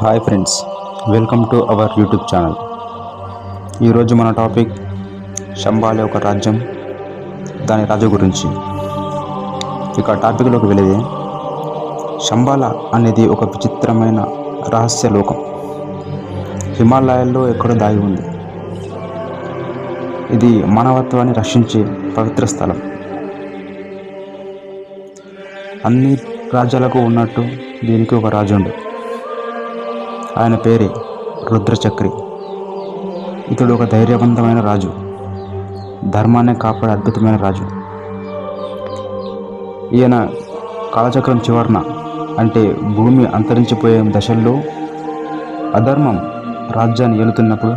Hi friends welcome to our YouTube channel. ఈరోజు మన topic శంబాలి ఒక రాజ్యం దాని రాజు గురించి. ఇక టాపిక్లోకి వెళ్ళేది శంబాల అనేది ఒక విచిత్రమైన రహస్య లోకం. హిమాలయాల్లో ఎక్కడో దాగి ఉంది. ఇది మానవత్వాన్ని రక్షించే పవిత్ర స్థలం. అన్ని రాజ్యాలకు ఉన్నట్టు దీనికి ఒక రాజుండు. ఆయన పేరే రుద్రచక్రి. ఇతడు ఒక ధైర్యవంతమైన రాజు. ధర్మాన్ని కాపాడే అద్భుతమైన రాజు. ఈయన కాలచక్రం చివరన అంటే భూమి అంతరించిపోయే దశల్లో అధర్మం రాజ్యాన్ని ఏలుతున్నప్పుడు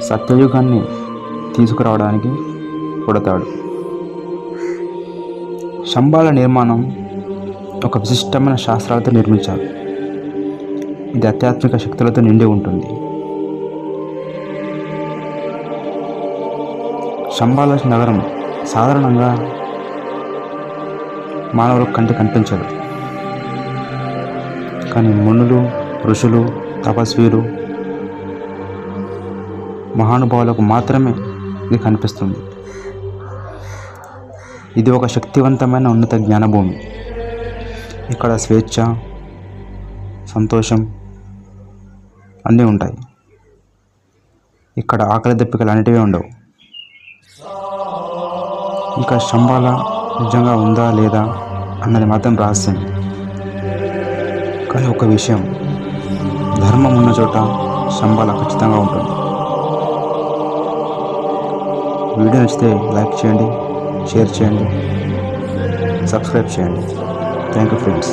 సత్యయుగాన్ని తీసుకురావడానికి పుడతాడు. శంబాల నిర్మాణం ఒక విశిష్టమైన శాస్త్రాలతో నిర్మించారు. ఇది ఆధ్యాత్మిక శక్తులతో నిండి ఉంటుంది. శంబాల నగరం సాధారణంగా మానవుల కంటి కనిపించదు. కానీ మునులు ఋషులు తపస్వీలు మహానుభావులకు మాత్రమే ఇది కనిపిస్తుంది. ఇది ఒక శక్తివంతమైన ఉన్నత జ్ఞానభూమి. ఇక్కడ స్వేచ్ఛ సంతోషం అన్నీ ఉంటాయి. ఇక్కడ ఆకలి దప్పికలు అనేటివి ఉండవు. ఇంకా శంబాల నిజంగా ఉందా లేదా అన్నది మాత్రం రహస్యం. కానీ ఒక విషయం ధర్మం ఉన్న చోట శంబాల ఖచ్చితంగా ఉంటుంది. వీడియో నచ్చితే లైక్ చేయండి షేర్ చేయండి సబ్స్క్రైబ్ చేయండి. Thank you friends.